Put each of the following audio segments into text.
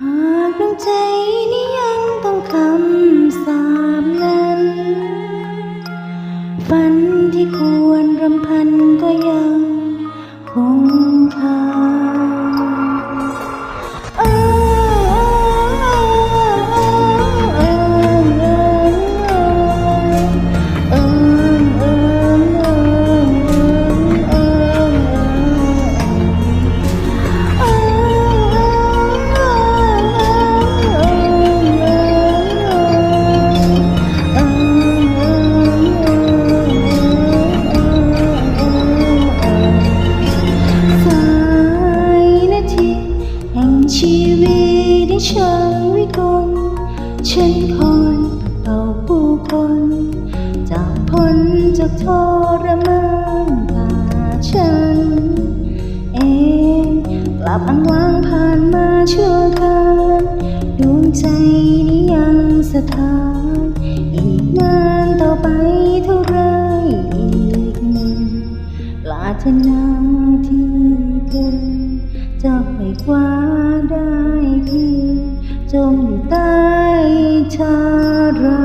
หากดวงใจ ช่างวิกลฉันคอยเอาผู้คนจากพ้นจากทรมานตาฉัน เองกลับอ้างว้างผ่านมาเชั่วการดวงใจนี้ยังสถาน อีกนานต่อไปเท่าไรอีกนึ่งปรารถนาที่เกินจะไม่คว้า ใต้ชารา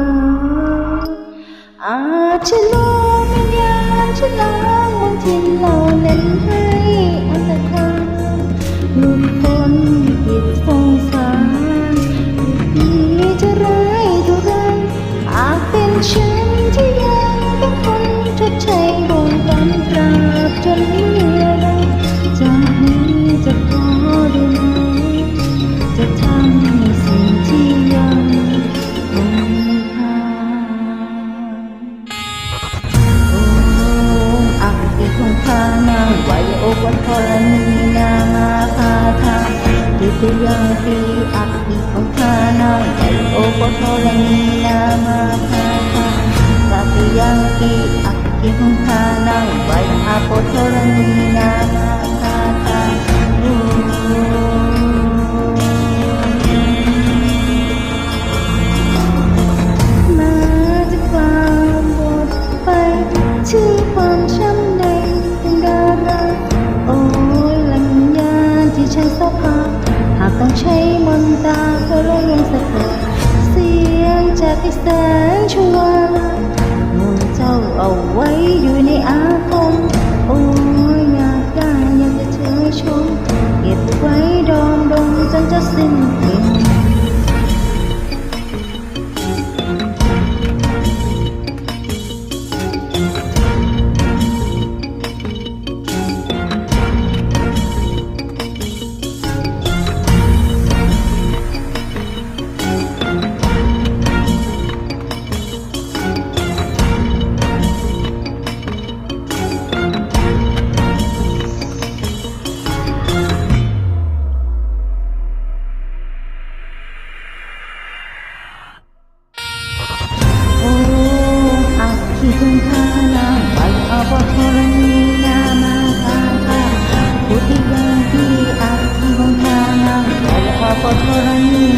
อาจจะลองวิญญาณฉันล้าบนทินเหล่านั้นให้ ตุตยังปีอักติคงคานางไว้อกวันทรณีนามาพาทาตาติยังปีอักติคงคานางไว้อาโปทรณีนามาพาทาโอ้มาจากความหมดไปชื่อความช้ำในเป็นดาราโอ้ลัญญาที่ฉันสภาากต้องใช้มนตาเพื่อลยังสะกดเสียงจากไอ้แสงชวาโน่นเจ้าเอาไว้อยู่ในอาก Magangkala, pag-apaturan nila makaka Puti ganti at ibang kalang, pag-apaturan nila